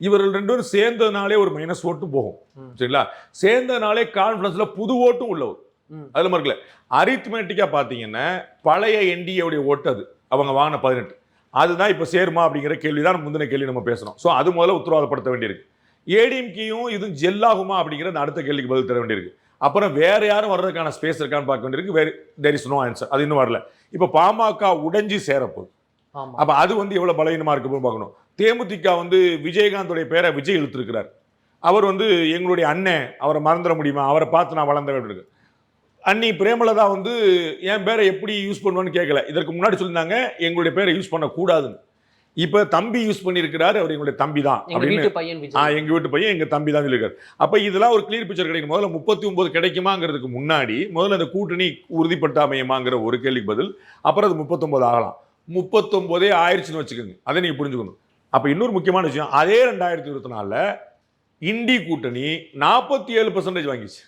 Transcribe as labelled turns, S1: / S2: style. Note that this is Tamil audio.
S1: இவர்கள் ரெண்டு பேரும் சேர்ந்ததுனாலே ஒரு மைனஸ் ஓட்டும் போகும். சரிங்களா? சேர்ந்ததுனாலே கான்ஃபரன்ஸ்ல புது ஓட்டும் உள்ள வரும்
S2: ம்.
S1: அதுல மறுக்கல அரித்மேட்டிக்கா பாத்தீங்கன்னா பழைய என்டிஏவுடைய ஓட்டு அது. அவங்க வாங்கின பதினெட்டு. அதுதான் இப்போ சேருமா அப்படிங்கிற கேள்வி தான் முந்தின கேள்வி நம்ம பேசணும் ஸோ அது முதல்ல உத்தரவாதப்படுத்த வேண்டியிருக்கு. ஏடிஎம்கேயும் இதுவும் ஜெல்லாகுமா அப்படிங்கிற அந்த அடுத்த கேள்விக்கு பதில் தர வேண்டியிருக்கு. அப்புறம் வேற யாரும் வர்றதுக்கான ஸ்பேஸ் இருக்கான்னு பார்க்க வேண்டியிருக்கு. வேறு தெர் இஸ் நோ ஆன்சர் அது இன்னும் வரல. இப்போ பாமக உடைஞ்சு சேரப்போகுது. அப்ப அது வந்து எவ்வளவு பலவீனமா இருக்கு பார்க்கணும். தேமுதிக வந்து விஜயகாந்தோடைய பேரை விஜய் இழுத்துருக்கிறார். அவர் வந்து எங்களுடைய அண்ணன் அவரை மறந்துட முடியுமா? அவரை பார்த்து நான் வளர்ந்த இருக்கு. அன்னி பிரேமலதா வந்து என் பேரை எப்படி யூஸ் பண்ணுவேன்னு கேட்கல. இதற்கு முன்னாடி சொல்லியிருந்தாங்க எங்களுடைய பேரை யூஸ் பண்ணக்கூடாதுன்னு. இப்போ தம்பி யூஸ் பண்ணியிருக்கிறார் அவர் எங்களுடைய தம்பி தான் அப்படின்னு ஆ
S2: விஜய்.
S1: எங்க வீட்டு பையன் எங்க தம்பி தான் சொல்லியிருக்காரு. அப்ப இதெல்லாம் ஒரு கிளியர் பிக்சர் கிடைக்கும். முதல்ல முப்பத்தி ஒன்பது கிடைக்குமாங்கிறதுக்கு முன்னாடி முதல்ல அந்த கூட்டணி உறுதிப்பட்ட அமையுமாங்கிற ஒரு கேள்விக்கு பதில் அப்புறம் அது முப்பத்தொன்பது ஆகலாம். முப்பத்தொம்போதே ஆயிடுச்சுன்னு வச்சுக்கோங்க. அதை நீங்கள் புரிஞ்சுக்கணும். அப்போ இன்னொரு முக்கியமான விஷயம் அதே ரெண்டாயிரத்தி இருபத்தி நாலில் இண்டி கூட்டணி நாற்பத்தி ஏழு பர்சன்டேஜ் வாங்கிச்சு.